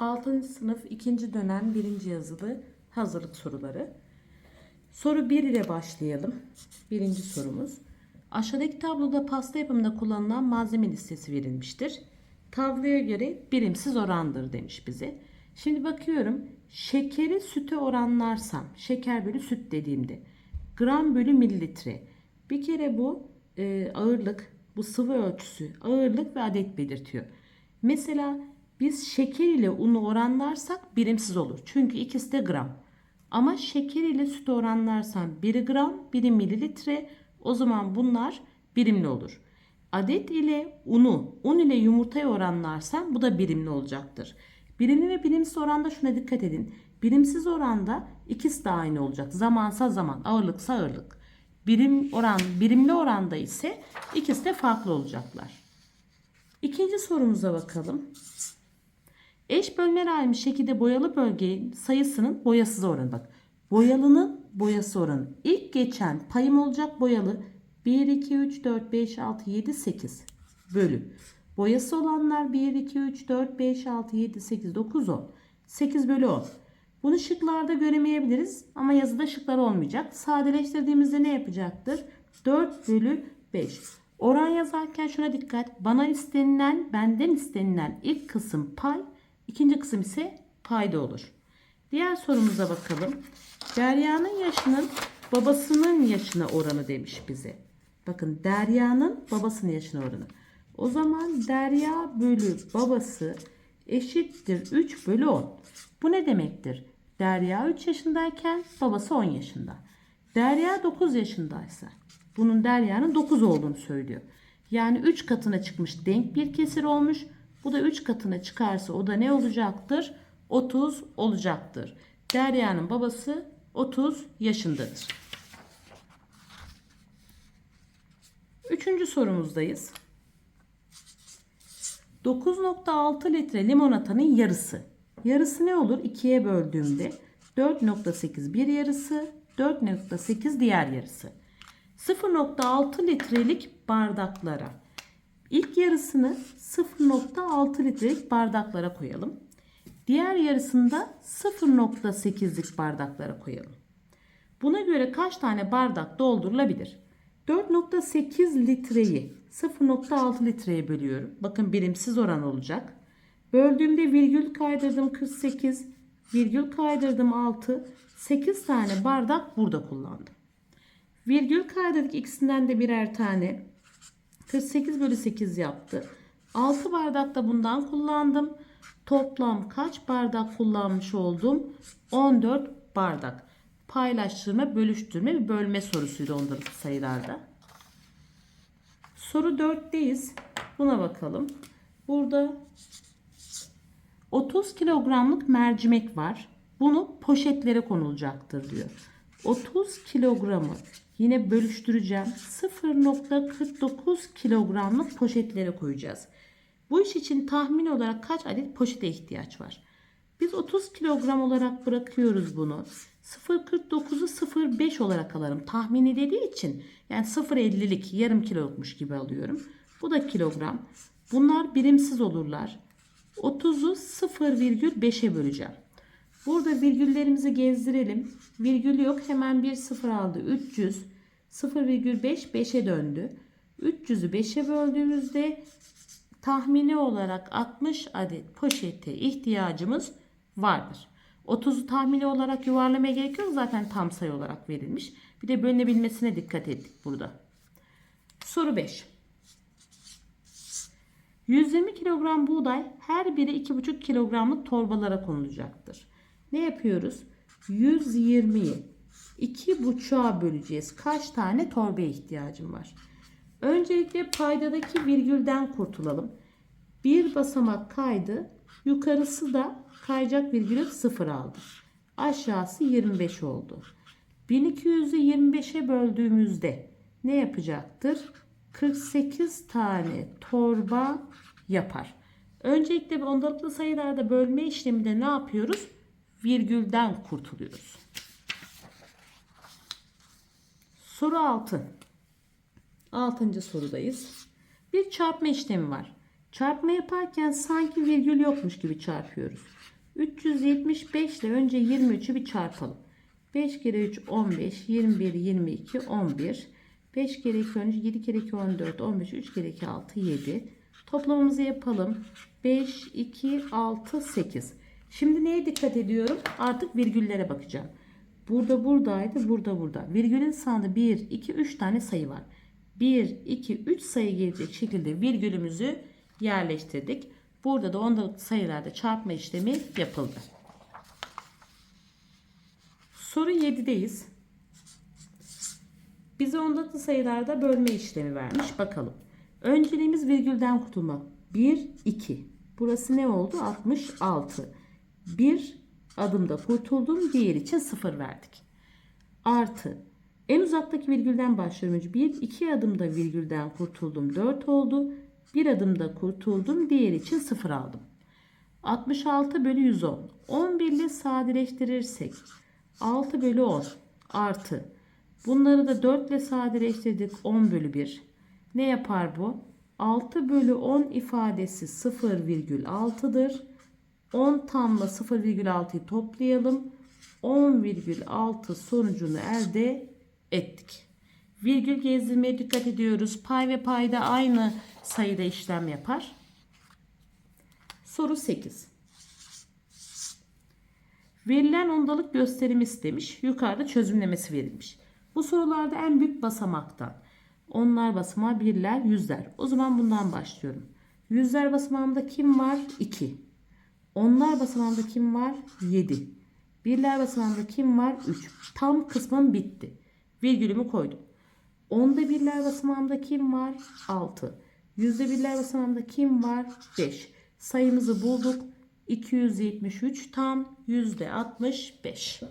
6. sınıf 2. dönem 1. yazılı hazırlık soruları. Soru 1 ile başlayalım. Birinci sorumuz. Aşağıdaki tabloda pasta yapımında kullanılan malzeme listesi verilmiştir. Tabloya göre birimsiz orandır demiş bize. Şimdi bakıyorum. Şekeri süte oranlarsam, şeker bölü süt dediğimde gram bölü mililitre. Bir kere bu e, ağırlık, bu sıvı ölçüsü, ağırlık ve adet belirtiyor. Mesela biz şeker ile unu oranlarsak birimsiz olur. Çünkü ikisi de gram. Ama şeker ile süt oranlarsam biri gram, biri mililitre. O zaman bunlar birimli olur. Adet ile unu, un ile yumurtayı oranlarsam bu da birimli olacaktır. Birimli ve birimsiz oranda şuna dikkat edin. Birimsiz oranda ikisi de aynı olacak. Zamansa zaman, ağırlıksa ağırlık. Birim oran, birimli oranda ise ikisi de farklı olacaklar. İkinci sorumuza bakalım. Eş bölmeler ayrılmış şekilde boyalı bölgenin sayısının boyasız oranı. Bak boyalının boyası oranı. İlk geçen payım olacak boyalı 1, 2, 3, 4, 5, 6, 7, 8 bölü. Boyası olanlar 1, 2, 3, 4, 5, 6, 7, 8, 9, 10. 8 bölü 10. Bunu şıklarda göremeyebiliriz ama yazıda şıklar olmayacak. Sadeleştirdiğimizde ne yapacaktır? 4 bölü 5. Oran yazarken şuna dikkat. Bana istenilen, benden istenilen ilk kısım pay, ikinci kısım ise payda olur. Diğer sorumuza bakalım. Derya'nın yaşının babasının yaşına oranı demiş bize. Bakın Derya'nın babasının yaşına oranı. O zaman Derya bölü babası eşittir 3 bölü 10. Bu ne demektir? Derya 3 yaşındayken babası 10 yaşında. Derya 9 yaşındaysa bunun Derya'nın 9 olduğunu söylüyor. Yani 3 katına çıkmış denk bir kesir olmuş. Bu da 3 katına çıkarsa o da ne olacaktır? 30 olacaktır. Derya'nın babası 30 yaşındadır. Üçüncü sorumuzdayız. 9.6 litre limonatanın yarısı. Yarısı ne olur? 2'ye böldüğümde 4.8 bir yarısı, 4.8 diğer yarısı. 0.6 litrelik bardaklara. İlk yarısını 0.6 litrelik bardaklara koyalım. Diğer yarısını da 0.8'lik bardaklara koyalım. Buna göre kaç tane bardak doldurulabilir? 4.8 litreyi 0.6 litreye bölüyorum. Bakın birimsiz oran olacak. Böldüğümde virgül kaydırdım 48, virgül kaydırdım 6, 8 tane bardak burada kullandım. Virgül kaydırdık ikisinden de birer tane. 48 bölü 8 yaptı. 6 bardak da bundan kullandım. Toplam kaç bardak kullanmış oldum? 14 bardak. Paylaştırma, bölüştürme ve bölme sorusuydu ondalık sayılarda. Soru 4'teyiz. Buna bakalım. Burada 30 kilogramlık mercimek var. Bunu poşetlere konulacaktır diyor. 30 kilogramı yine bölüştüreceğim. 0.49 kilogramlık poşetlere koyacağız. Bu iş için tahmin olarak kaç adet poşete ihtiyaç var? Biz 30 kilogram olarak bırakıyoruz bunu. 0.49'u 0.5 olarak alırım. Tahmini dediği için yani 0.50'lik yarım kilolukmuş gibi alıyorum. Bu da kilogram. Bunlar birimsiz olurlar. 30'u 0,5'e böleceğim. Burada virgüllerimizi gezdirelim. Virgül yok. Hemen bir sıfır aldı. 300. 0,5 5'e döndü. 300'ü 5'e böldüğümüzde tahmini olarak 60 adet poşete ihtiyacımız vardır. 30'u tahmini olarak yuvarlamaya gerek yok. Zaten tam sayı olarak verilmiş. Bir de bölünebilmesine dikkat ettik burada. Soru 5. 120 kilogram buğday her biri 2,5 kilogramlık torbalara konulacaktır. Ne yapıyoruz? 120'yi 2,5'a böleceğiz. Kaç tane torbaya ihtiyacım var? Öncelikle paydadaki virgülden kurtulalım. Bir basamak kaydı. Yukarısı da kayacak virgülü 0 aldı. Aşağısı 25 oldu. 1200'ü 25'e böldüğümüzde ne yapacaktır? 48 tane torba yapar. Öncelikle ondalıklı sayılarda bölme işleminde ne yapıyoruz? Virgülden kurtuluyoruz. Soru 6. 6. sorudayız. Bir çarpma işlemi var. Çarpma yaparken sanki virgül yokmuş gibi çarpıyoruz. 375 ile önce 23'ü bir çarpalım. 5 kere 3 15, 21, 22, 11. 5 kere 2 13, 7 kere 2 14, 15, 3 kere 2 6, 7. Toplamımızı yapalım. 5, 2, 6, 8. Şimdi neye dikkat ediyorum? Artık virgüllere bakacağım. Burada buradaydı, burada burada. Virgülün sağında 1, 2, 3 tane sayı var. 1, 2, 3 sayı gelecek şekilde virgülümüzü yerleştirdik. Burada da ondalık sayılarda çarpma işlemi yapıldı. Soru 7'deyiz. Bize ondalıklı sayılarda bölme işlemi vermiş. Bakalım. Önceliğimiz virgülden kurtulmak. 1, 2. Burası ne oldu? 66. Bir adımda kurtuldum. Diğer için 0 verdik. Artı. En uzaktaki virgülden başlıyorum. önce. 1, 2 adımda virgülden kurtuldum. 4 oldu. Bir adımda kurtuldum. Diğer için 0 aldım. 66 bölü 110. 11 ile sadeleştirirsek 6 bölü 10 artı. Bunları da 4 ile sadeleştirdik 10 bölü 1. Ne yapar bu? 6 bölü 10 ifadesi 0,6'dır. 10 tamla 0,6'yı toplayalım. 10,6 sonucunu elde ettik. Virgül gezdirmeye dikkat ediyoruz. Pay ve payda aynı sayıda işlem yapar. Soru 8. Verilen ondalık gösterimi istemiş. Yukarıda çözümlemesi verilmiş. Bu sorularda en büyük basamaktan. Onlar basamağı birler, yüzler. O zaman bundan başlıyorum. Yüzler basamağında kim var? 2. Onlar basamağında kim var? 7. Birler basamağında kim var? 3. Tam kısmım bitti. Virgülümü koydum. Onda birler basamağında kim var? 6. Yüzde birler basamağında kim var? 5. Sayımızı bulduk. 273 tam yüzde 65.